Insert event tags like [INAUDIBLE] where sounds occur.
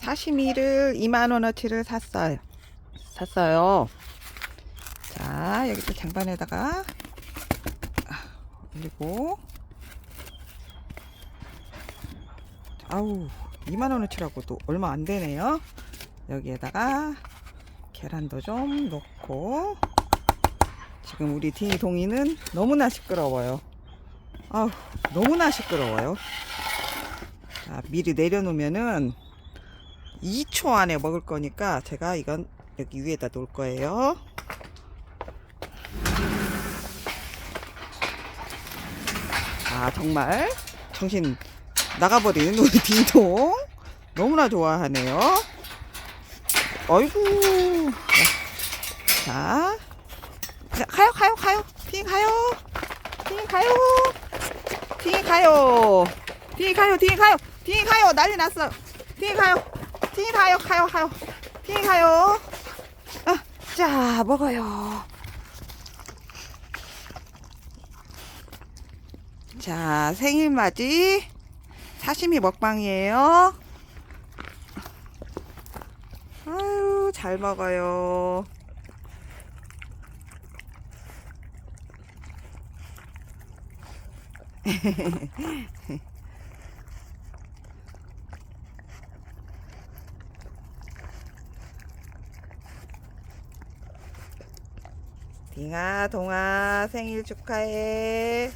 사시미를 2만원어치를 샀어요. 샀어요. 자, 여기 또 쟁반에다가 아, 올리고. 아우, 2만원어치라고 또 얼마 안 되네요. 여기에다가 계란도 좀 넣고. 지금 우리 딩이 동이는 너무나 시끄러워요. 아우, 너무나 시끄러워요. 자, 미리 내려놓으면은 2초 안에 먹을 거니까 제가 이건 여기 위에다 놓을 거예요. 아, 정말 정신 나가버리는 우리 [LAUGHS] 딩동. 너무나 좋아하네요. 어이구. 자, 자, 가요, 가요, 가요. 딩 가요. 딩 가요. 딩 가요. 딩 가요, 딩 가요. 딩 가요. 난리 났어. 딩 가요. 딩 가요, 가요, 가요. 딩 가요. 아, 자, 먹어요. 자, 생일 맞이 사시미 먹방이에요. 아유, 잘 먹어요. [LAUGHS] 딩아, 동아, 생일 축하해.